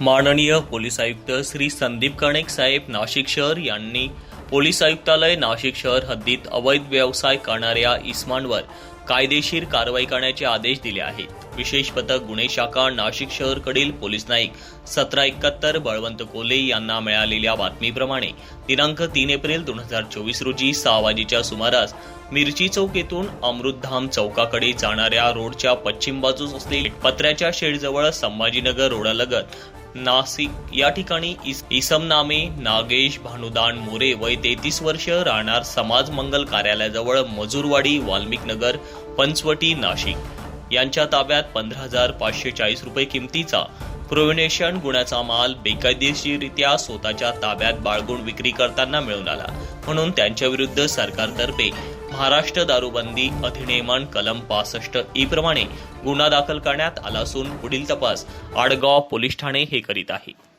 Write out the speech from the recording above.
माननीय पोलीस आयुक्त श्री संदीप कणेक साहेब नाशिक शहर यांनी पोलीस आयुक्तालय नाशिक शहर हद्दीत अवैध व्यवसाय करणाऱ्या इस्मांवर कायदेशीर कारवाई करण्याचे आदेश दिले आहेत. विशेष पथक गुन्हे शाखा नाशिक शहरकडील पोलीस नाईक सतरा एकाहत्तर बळवंत कोले यांना मिळालेल्या बातमीप्रमाणे दिनांक तीन एप्रिल दोन हजार चोवीस रोजी सहा वाजेच्या सुमारास मिरची चौक येथून अमृतधाम चौकाकडे जाणाऱ्या रोडच्या पश्चिम बाजूस असलेल्या पत्र्याच्या शेडजवळ संभाजीनगर रोडालगत नाशिक या ठिकाणी इस- इसम नामे नागेश भानुदान मोरे वय तेहतीस वर्ष राहणार समाज मंगल कार्यालयाजवळ मजूरवाडी वाल्मिक नगर पंचवटी नाशिक. यांच्या ताब्यात पंधरा हजार पाचशे चाळीस रुपये किमतीचा प्रोव्हिनेशन गुन्ह्याचा माल बेकायदेशीररित्या स्वतःच्या ताब्यात बाळगून विक्री करताना मिळून आला. म्हणून त्यांच्या विरुद्ध सरकारतर्फे महाराष्ट्र दारूबंदी अधिनियमन कलम पासष्ट ई प्रमाणे गुन्हा दाखल करण्यात आला असून पुढील तपास आडगाव पोलीस ठाणे हे करीत आहे.